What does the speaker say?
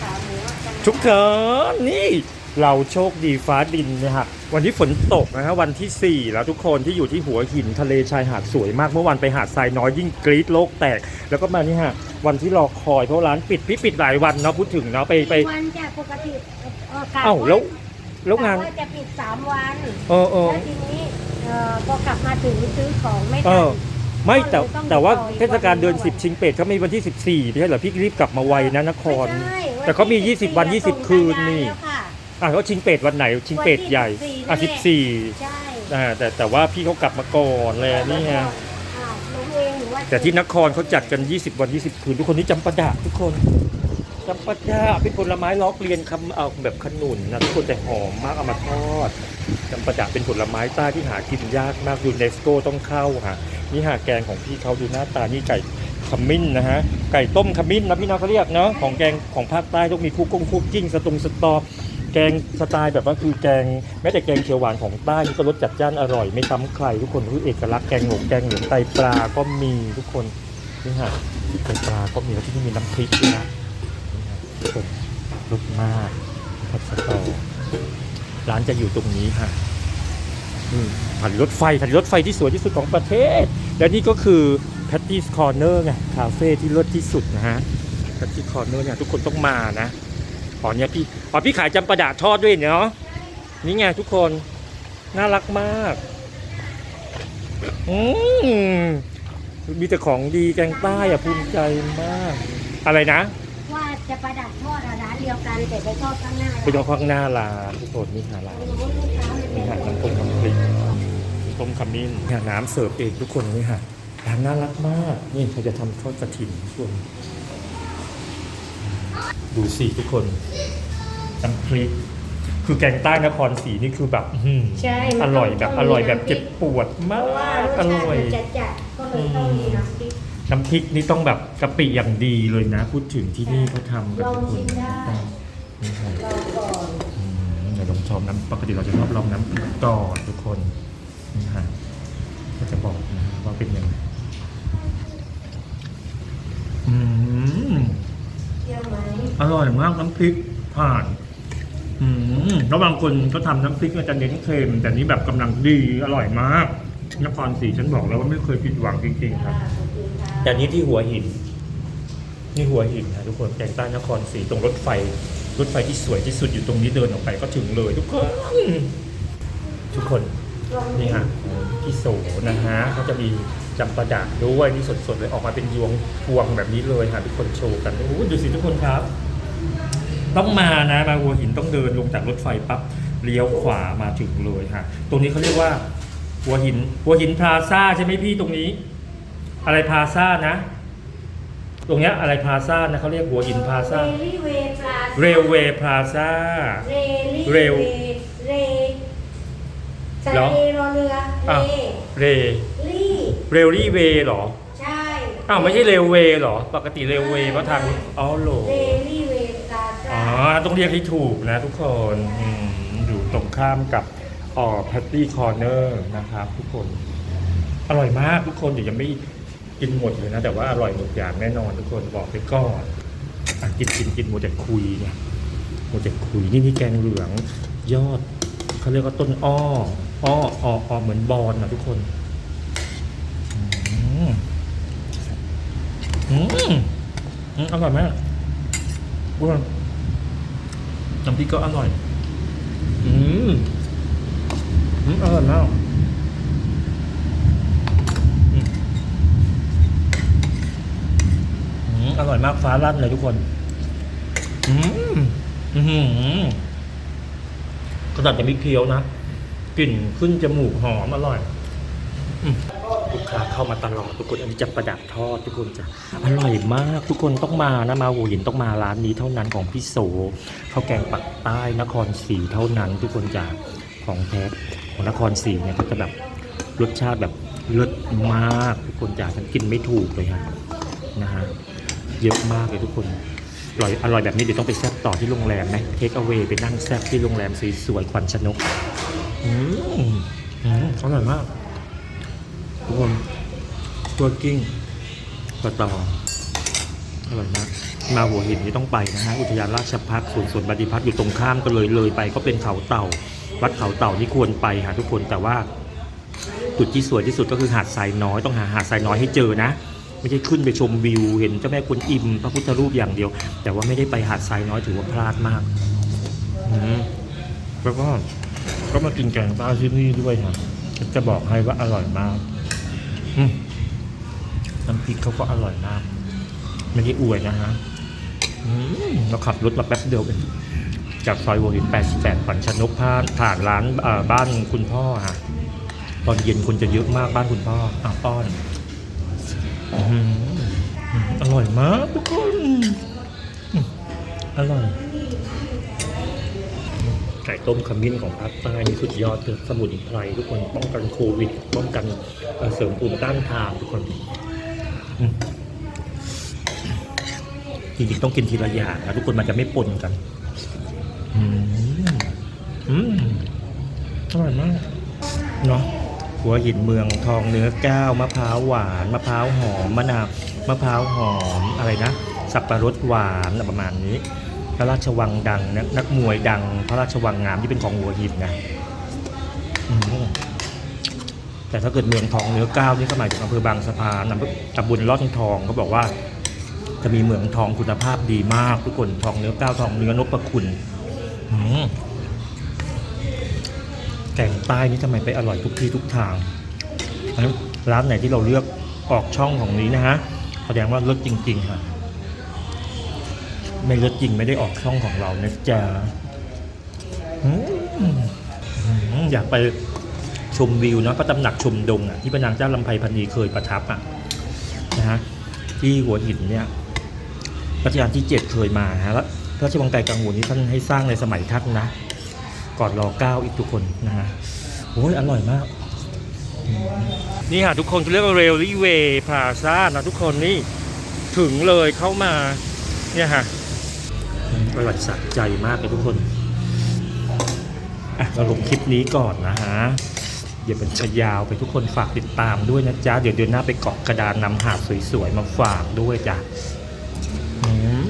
ขาหมูอะจังทุกคนนี่เราโชคดีฟ้าดินเนี่ยฮะวันที่ฝนตกนะฮะวันที่ 4 แล้วทุกคนที่อยู่ที่หัวหินทะเลชายหาดสวยมากเมื่อวานไปหาดทรายน้อยยิ่งกรี๊ดโลกแตก แล้วก็มานี่ฮะวันที่รอคอยเพราะร้านปิดพี่ปิดหลายวันเนาะพูดถึงเนาะไปไปวันจะปกติเอ่อกะเอ้าแล้วแล้วงานกะว่าจะปิดสามวันเออเออแล้วทีนี้เอ่อพอกลับมาถึงซื้อของไม่เอทัอน ไม่แต่ก็เลยต้องแต่ว่าต่ออีกเทศกาลเดือนวันหนึ่ง10 ชิงเป็ดเขามีวันที่ 14ไม่ใช่เหรอพี่รีบกลับมาไวนะนคร ไม่ใช่แต่เขามีวันที่20วัน14 20คืนนี่ส่งสัญญาณแล้วค่ะ อะเขาชิงเป็ดวันไหน ชิงเป็ดใหญ่อะวันที่ 14ใช่อ่าแต่แต่ว่าพี่เขากลับมาก่อนเลยนี่ไงอ้าวลงเองหรือว่าแต่ที่นครเขาจัดกัน 20 วัน 20 คืน ทุกคนนี่จำปาดะทุกคน จำปาดะเป็นผลไม้ล้อเกลียนคำเอาแบบขนุนนะทุกคนแต่หอมมากเอามาทอดจำปาดะเป็นผลไม้ใต้ที่หากินยากมากยูเนสโกต้องเข้าค่ะนี่หาแกงของพี่เขาดูหน้าตานี่ไก่ขมิ้นนะฮะไก่ต้มขมิ้นนะพี่น้องเขาเรียกเนาะของแกงของภาคใต้ต้องมีคุกกุ้งคุกกิ้งสตุงสตอแกงสไตล์แบบว่าคือแกงแม้แต่แกงเขียวหวานของใต้นี่ก็รสจัดจ้านอร่อยไม่ซ้ำใครทุกคนคือเอกลักษณ์แกงหงแกงเหลืองไตปลาก็มีทุกคนนี่ฮะไตปลาก็มีแล้วที่นี่มีน้ำพริกนะ นี่ฮะทุกมากผัดสตอร้านจะอยู่ตรงนี้ค่ะผ่านรถไฟผ่านรถไฟที่สวยที่สุดของประเทศ และนี่ก็คือ Patty's Corner ไงคาเฟ่ที่เลิศที่สุดนะฮะ Patty's Corner เนี่ยทุกคนต้องมานะอ๋อเนี่ยพี่อ๋อพี่ขายจำปาดะทอดด้วยเนาะนี่ไงทุกคนน่ารักมากอืมมีแต่ของดีแกงใต้อะภูมิใจมาก อะไรนะ จะประดับทอดอะร้านเดียวกันแต่ไปทอดข้างหน้าไปดูข้างหน้าร้านทุกคนนี่หาร้านไม่รู้ว่าลูกค้ามันเป็นี่นหารน้ำต้มน้ำพริกน้ำต้มขมิ้นนี่หาน้ำเสิร์ฟเองทุกคนนี่ค่ะร้านน่ารักมาก นี่เขาจะทำทอดกระถิ่นทุกคนดูสิทุกคนน้ำพริกคือแกงใต้นครศรีนี่คือแบบอื้อหือใช่อร่อยแบบอร่อยแบบเจ็บปวดมากอร่อยมัดจัดก็เลยต้องมีน้ำพริก น้ำพริกนี่ต้องแบบกะปิอย่างดีเลยนะ พูดถึงที่นี่เขาทำกันลองทุกคชินมได้นี่ค่ะรอก่อนอืมเดี๋ยวลองชมน้ำปกติเราจะชอบลองน้ำพริกก่อนทุกคนนี่ค่ะก็จะบอกนะว่าเป็นยังไงอืมเที่ยวไหมอร่อยมากน้ำพริกผ่าน อืมแล้วบางคนก็ทำน้ำพริกมันจะเน้นเค็มแต่นี้แบบกำลังดีอร่อยมากนครศรีฉันบอกแล้วว่าไม่เคยผิดหวังจริงๆครับขอบคุณค่ะ แต่นี้ที่หัวหิน นี่หัวหินนะทุกคนแกงใต้นครศรีตรงรถไฟ รถไฟที่สวยที่สุดอยู่ตรงนี้เดินออกไปก็ถึงเลยทุกคน ทุกคน นี่ฮะพี่โสนะฮะเขาจะมีจำปาดะด้วยนี่สดๆเลยออกมาเป็นยวงพวงแบบนี้เลยฮะทุกคนโชว์กันโอ้โหดูสิทุกคนครับ ต้องมานะมาหัวหินต้องเดินลงจากรถไฟปั๊บเลี้ยวขวามาถึงเลยฮะตรงนี้เขาเรียกว่า หัวหิน หัวหินพลาซ่าใช่ไหมพี่ตรงนี้ อะไรพลาซ่านะ ตรงเนี้ยอะไรพลาซ่านะเขาเรียกหัวหินพลาซ่าเรลี่เวย์พลาเรลเวย์พลาซ่าเรลี่เร็วเรสเหรอ เรรอเรืออ้าวเรเรลี่เรลลี่เวย์หรอ ใช่อ้าว ไม่ใช่เรลเวย์หรอ ปกติเรลเวย์เพราะทางอ๋อโหล เรลี่เวย์พลาอ๋ซ่าอต้องเรียกให้ถูกนะทุกคนอืมอยู่ตรงข้ามกับอ๋อแพตตี้คอร์เนอร์นะครับทุกคน อร่อยมากทุกคนเดี๋ยวยังไม่ กินหมดเลยนะ แต่ว่าอร่อยหมดอย่างแน่นอนทุกคนบอกไปก่อนอกินกินกินหมดแต่คุยเนี่ยหมดแต่คุยนี่นี่แกงเหลืองยอดเขาเรียกว่าต้นอ้อ อ้ออ้ออ้อเหมือนบอลนะทุกคนอืมอืมอร่อยมากอ้วนน้ำพริกก็อร่อย อืมอืมอร่อยมาก อร่อยมากฟ้าลั่นเลยทุกคนอืมอืมกระดาษจะม่เคี้ยวนะกลิ่นขึ้นจมูกหอมอร่อยลูกค้าเข้ามาตลอดทุกคนอันนี้จะประดับทอดทุกคนจะอร่อยมากทุกคนต้องมานะมาหัวหินต้องมาร้านนี้เท่านั้นของพี่โสข้าวแกงปักใต้นครศรีเท่านั้น ทุกคนจะของแท้ของนครศรีเนี่ยก็จะแบบรสชาติแบบเลิศมากทุกคนจะฉันกินไม่ถูกเลยฮะนะฮะ เยอะมากเลยทุกคนอร่อยอร่อยแบบนี้เดี๋ยวต้องไปแซ่บต่อที่โรงแรมไหมเทคเอา a y ไปนั่งแซ่บที่โรงแรมสวยๆควันชนกอืมอืมอร่อยมากทุกคนตัวกิ้งปลาตองอร่อยมากมาหัวหินนี่ต้องไปนะฮะอุทยานราชพักษ์สวนสวนบดิพัฒน์อยู่ตรงข้ามก็เลยเลยไป ก็เป็นเขาเต่า วัดเขาเต่านี่ควรไปหาทุกคนแต่ว่าจุดที่สวยที่สุดก็คือหาดทรายน้อยต้องหาหาดทรายน้อยให้เจอนะ ไม่ใช่ขึ้นไปชมวิว เห็นเจ้าแม่กวนอิมพระพุทธรูปอย่างเดียว แต่ว่าไม่ได้ไปหาดทรายน้อยถือว่าพลาดมากอืมแล้วก็ก็มากินแกงปลาที่นี่ด้วยนะจะบอกให้ว่าอร่อยมากน้ำพริกเขาก็อร่อยมากไม่ได้อวยนะฮะเราขับรถมาแป๊บเดียวเองจากซอยหัวหิน 88ฝันชนกพาผ่านร้านบ้านคุณพ่อฮะตอนเย็นคนจะเยอะมากบ้านคุณพ่ออะป้อน อร่อยมากทุกคนอร่อย ไก่ต้มขมิ้นของภาคใต้นี่สุดยอดคือสมุนไพรทุกคนป้องกันโควิด ป้องกันเสริมภูมิต้านทานทุกคนจริงๆต้องกินทีละอย่างนะทุกคนมันจะไม่ปนกันอืมอืมอร่อยมากเนาะ หัวหินเมืองทองเนื้อก้าวมะพร้าวหวานมะพร้าวหอมมะนาวมะพร้าวหอมอะไรนะ สับปะรดหวานประมาณนี้ พระราชวังดังนะนักมวยดัง พระราชวังงามที่เป็นของหัวหินนะแต่ถ้าเกิดเมืองทองเนื้อก้าวนี่ก็หมายถึงอำเภอบางสะพานตำบลลอดทองเขาบอกว่า จะมีเมืองทองคุณภาพดีมากทุกคนทองเนื้อก้าวทองเนื้อนพคุณอืม แกงใต้นี่ทำไมไปอร่อยทุกที่ทุกทางร้านไหนที่เราเลือกออกช่องของนี้นะฮะแสดงว่าเลิศจริง ๆ ค่ะ ไม่เลิศจริงไม่ได้ออกช่องของเรานะจ๊ะอืมอืมอยากไปชมวิวเนาะพระตำหนักชมดงอะที่พระนางเจ้าลำไพพันนีเคยประทับอะนะฮะที่หัวหินเนี่ยรัชกาลที่เจ็ดเคยมาฮะแล้วพระราชวังไกลกังวลนี่ท่านให้สร้างในสมัยท่านนะ ก่อนรอเก้าอีกทุกคนนะฮะโอ้ยอร่อยมาก นี่ค่ะทุกคนเขาเรียกว่าเรลลี่เวย์พลาซ่านะทุกคนนี่ถึงเลยเข้ามาเนี่ยฮะอืมอร่อยสะใจมากเลยทุกคนอะเราลงคลิปนี้ก่อนนะฮะเดี๋ยวมันจะยาวไปทุกคนฝากติดตามด้วยนะจ๊ะ เดี๋ยวเดือนหน้าไปเกาะกระดานนำหาดสวยๆ มาฝากด้วยจ้ะอืม